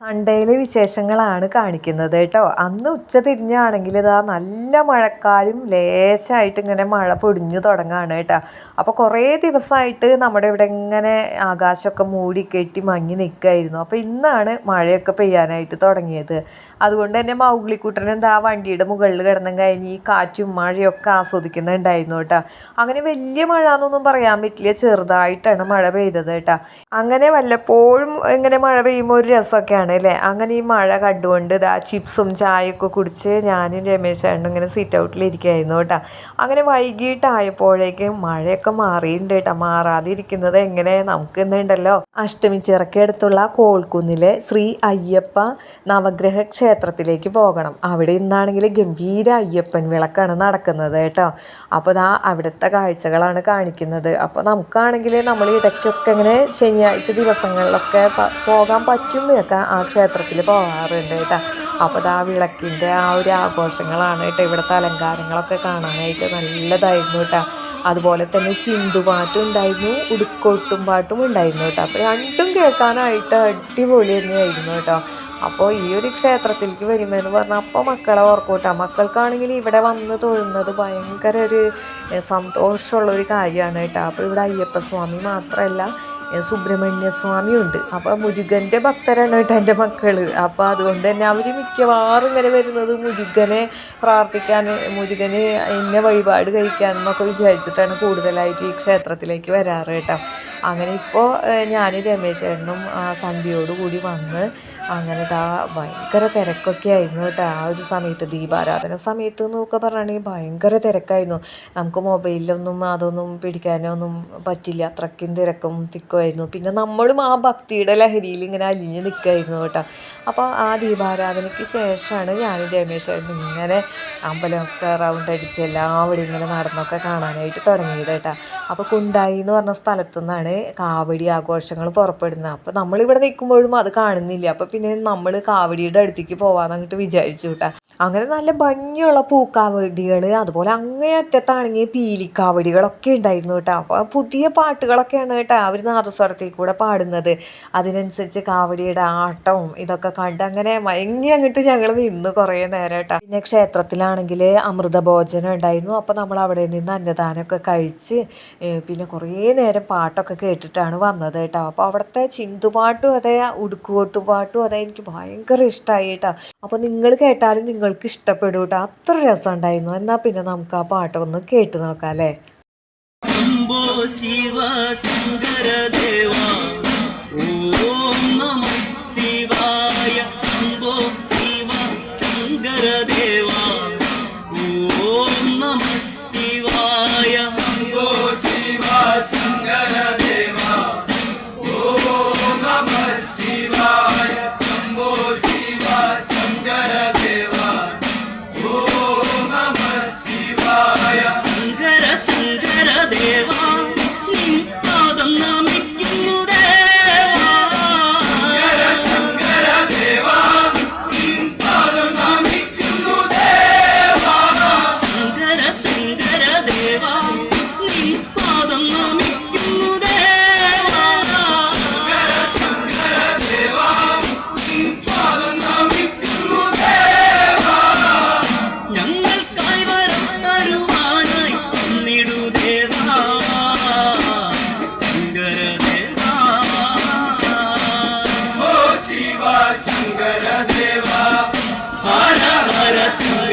സൺഡേയിലെ വിശേഷങ്ങളാണ് കാണിക്കുന്നത് കേട്ടോ. അന്ന് ഉച്ച തിരിഞ്ഞാണെങ്കിൽ ഇതാ നല്ല മഴക്കാലും ലേശമായിട്ട് ഇങ്ങനെ മഴ പൊടിഞ്ഞു തുടങ്ങുകയാണ് കേട്ടോ. അപ്പോൾ കുറേ ദിവസമായിട്ട് നമ്മുടെ ഇവിടെ ഇങ്ങനെ ആകാശമൊക്കെ മൂടി കെട്ടി മങ്ങി നിൽക്കുമായിരുന്നു അപ്പോൾ ഇന്നാണ് മഴയൊക്കെ പെയ്യാനായിട്ട് തുടങ്ങിയത്. അതുകൊണ്ട് തന്നെ മൗഗ്ലിക്കുട്ടൻ എന്താ വണ്ടിയുടെ മുകളിൽ കിടന്നും കഴിഞ്ഞ് ഈ കാറ്റും മഴയൊക്കെ ആസ്വദിക്കുന്നുണ്ടായിരുന്നു കേട്ടോ. അങ്ങനെ വലിയ മഴ എന്നൊന്നും പറയാൻ പറ്റില്ല. ചെറുതായിട്ടാണ് മഴ പെയ്തത് കേട്ടോ. അങ്ങനെ വല്ലപ്പോഴും ഇങ്ങനെ മഴ പെയ്യുമ്പോൾ ഒരു രസമൊക്കെയാണ് അല്ലേ? അങ്ങനെ ഈ മഴ കണ്ടുകൊണ്ട് ഇതാ ചിപ്സും ചായയൊക്കെ കുടിച്ച് ഞാനും രമേശ് ചേട്ടനും ഇങ്ങനെ സിറ്റ് ഔട്ടിൽ ഇരിക്കുകയായിരുന്നു കേട്ടോ. അങ്ങനെ വൈകിട്ടായപ്പോഴേക്ക് മഴയൊക്കെ മാറിയിട്ടുണ്ട് കേട്ടോ. മാറാതെ ഇരിക്കുന്നത് എങ്ങനെ? നമുക്ക് ഇന്നുണ്ടല്ലോ അഷ്ടമി അടുത്തുള്ള കോൾക്കുന്നിലെ ശ്രീ അയ്യപ്പ നവഗ്രഹ ക്ഷേത്രത്തിലേക്ക് പോകണം. അവിടെ ഇന്നാണെങ്കിൽ ഗംഭീര അയ്യപ്പൻ വിളക്കാണ് നടക്കുന്നത് കേട്ടോ. അപ്പോൾ ഇതാ അവിടുത്തെ കാഴ്ചകളാണ് കാണിക്കുന്നത്. അപ്പോൾ നമുക്കാണെങ്കിൽ നമ്മൾ ഇടയ്ക്കൊക്കെ ഇങ്ങനെ ശനിയാഴ്ച ദിവസങ്ങളിലൊക്കെ പോകാൻ പറ്റുമ്പോഴൊക്കെ ആ ക്ഷേത്രത്തിൽ പോകാറുണ്ട് കേട്ടോ. അപ്പോൾ ആ വിളക്കിന്റെ ആ ഒരു ആഘോഷങ്ങളാണ് കേട്ടോ ഇവിടുത്തെ അലങ്കാരങ്ങളൊക്കെ കാണാനായിട്ട് നല്ലതായിരുന്നു കേട്ടോ. അതുപോലെ തന്നെ ചിന്തുപാട്ടും ഉണ്ടായിരുന്നു ഉടുക്കൊട്ടും പാട്ടും ഉണ്ടായിരുന്നു കേട്ടോ. അപ്പോൾ രണ്ടും കേൾക്കാനായിട്ട് അടിപൊളി തന്നെയായിരുന്നു കേട്ടോ. അപ്പോൾ ഈ ഒരു ക്ഷേത്രത്തിലേക്ക് വരുമെന്ന് പറഞ്ഞാൽ അപ്പോൾ മക്കളെ ഓർക്കൂട്ടോ മക്കൾക്കാണെങ്കിൽ ഇവിടെ വന്ന് തൊഴുന്നത് ഭയങ്കര ഒരു സന്തോഷമുള്ള ഒരു കാര്യമാണ് കേട്ടോ. അപ്പോൾ ഇവിടെ അയ്യപ്പസ്വാമി മാത്രമല്ല സുബ്രഹ്മണ്യ ഉണ്ട് അപ്പോൾ മുരുകന്റെ ഭക്തരാണ് കേട്ടോ എന്റെ മക്കൾ അപ്പോൾ അതുകൊണ്ട് തന്നെ അവർ മിക്കവാറും ഇങ്ങനെ വരുന്നത് മുരുകനെ പ്രാർത്ഥിക്കാൻ മുരുകന് എന്നെ വഴിപാട് കഴിക്കാൻ എന്നൊക്കെ വിചാരിച്ചിട്ടാണ് കൂടുതലായിട്ട് ഈ ക്ഷേത്രത്തിലേക്ക് വരാറ് കേട്ടോ. അങ്ങനെ ഇപ്പോൾ ഞാനും രമേശേട്ടനും സന്ധ്യയോടുകൂടി വന്ന് അങ്ങനെ ഇതാ ഭയങ്കര തിരക്കൊക്കെ ആയിരുന്നു കേട്ടോ. ആ ഒരു സമയത്ത് ദീപാരാധന സമയത്ത് എന്നൊക്കെ പറഞ്ഞാണെങ്കിൽ ഭയങ്കര തിരക്കായിരുന്നു. നമുക്ക് മൊബൈലിലൊന്നും അതൊന്നും പിടിക്കാനോ ഒന്നും പറ്റില്ല. അത്രയ്ക്കും തിരക്കും തിക്കുമായിരുന്നു. പിന്നെ നമ്മളും ആ ഭക്തിയുടെ ലഹരിയിൽ ഇങ്ങനെ അലിഞ്ഞ് നിൽക്കുമായിരുന്നു കേട്ടോ. അപ്പോൾ ആ ദീപാരാധനയ്ക്ക് ശേഷമാണ് ഞാൻ രമേശ് ഇങ്ങനെ അമ്പലമൊക്കെ റൗണ്ട് അടിച്ച് എല്ലാവരും ഇങ്ങനെ നടന്നൊക്കെ കാണാനായിട്ട് തുടങ്ങിയത് കേട്ടോ. അപ്പോൾ കുണ്ടായി എന്ന് പറഞ്ഞ സ്ഥലത്തു നിന്നാണ് കാവടി ആഘോഷങ്ങൾ പുറപ്പെടുന്നത് അപ്പോൾ നമ്മളിവിടെ നിൽക്കുമ്പോഴും അത് കാണുന്നില്ല. അപ്പോൾ പിന്നെ നമ്മൾ കാവടിയുടെ അടുത്തേക്ക് പോകാമെന്ന് വിചാരിച്ചു കേട്ടോ. അങ്ങനെ നല്ല ഭംഗിയുള്ള പൂക്കാവടികൾ അതുപോലെ അങ്ങേയറ്റത്താണെങ്കിൽ പീലിക്കാവടികളൊക്കെ ഉണ്ടായിരുന്നു കേട്ടോ. അപ്പോൾ പുതിയ പാട്ടുകളൊക്കെയാണ് കേട്ടോ അവർ നാദസ്വരത്തിൽ കൂടെ പാടുന്നത്. അതിനനുസരിച്ച് കാവടിയുടെ ആട്ടവും ഇതൊക്കെ കണ്ട് അങ്ങനെ മയങ്ങി അങ്ങോട്ട് ഞങ്ങൾ നിന്ന് കുറേ നേരം കേട്ടോ. പിന്നെ ക്ഷേത്രത്തിലാണെങ്കിൽ അമൃതഭോജനം ഉണ്ടായിരുന്നു. അപ്പോൾ നമ്മൾ അവിടെ നിന്ന് അന്നദാനമൊക്കെ കഴിച്ച് പിന്നെ കുറേ നേരം പാട്ടൊക്കെ കേട്ടിട്ടാണ് വന്നത് കേട്ടോ. അപ്പോൾ അവിടുത്തെ ചിന്തുപാട്ടും അതെ ഉടുക്കുകൊട്ടുപാട്ടും അതെ എനിക്ക് ഭയങ്കര ഇഷ്ടമായി കേട്ടോ. അപ്പോൾ നിങ്ങൾ കേട്ടാലും നിങ്ങൾക്ക് ഇഷ്ടപ്പെടും കേട്ടോ. അത്ര രസം ഉണ്ടായിരുന്നു എന്നാൽ പിന്നെ നമുക്ക് ആ പാട്ടൊന്ന് കേട്ട് നോക്കാം അല്ലേ? ശിവ ദേവാ. ഓം ശിവായ. Shiva Shankara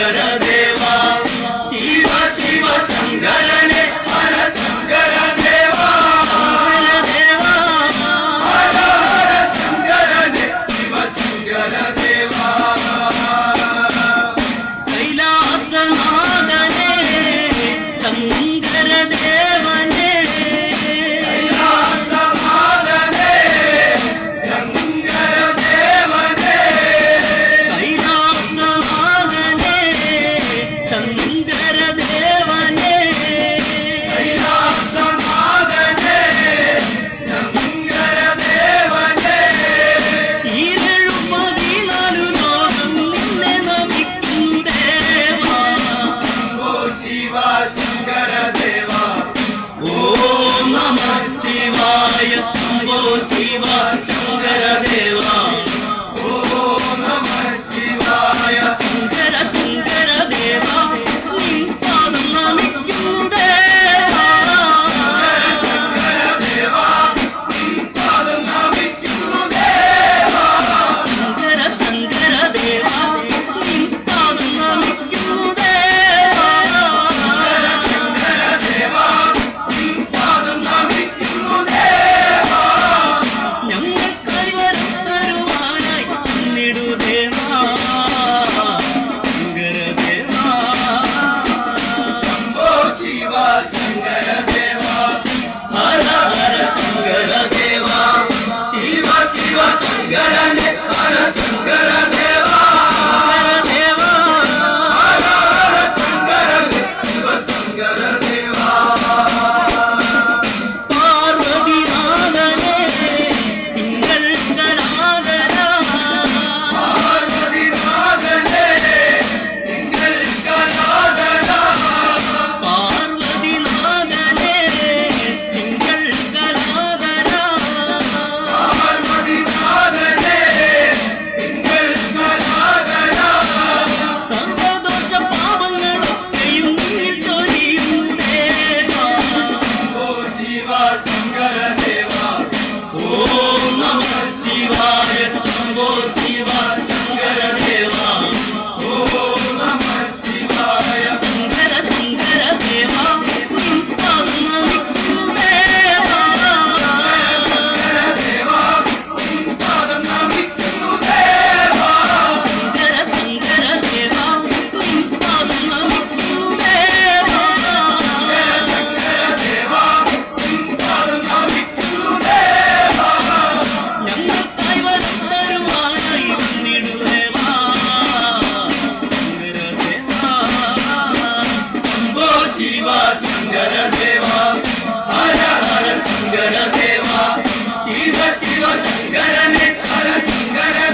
Yeah, yeah, yeah. Shiva Shankara ദേവ ഓം നമ ശിവായ ശംഭോ ശിവ ശങ്കര ദേവാ ഓം നമ ശിവായ ശിവ ശിവ ശങ്കരനെ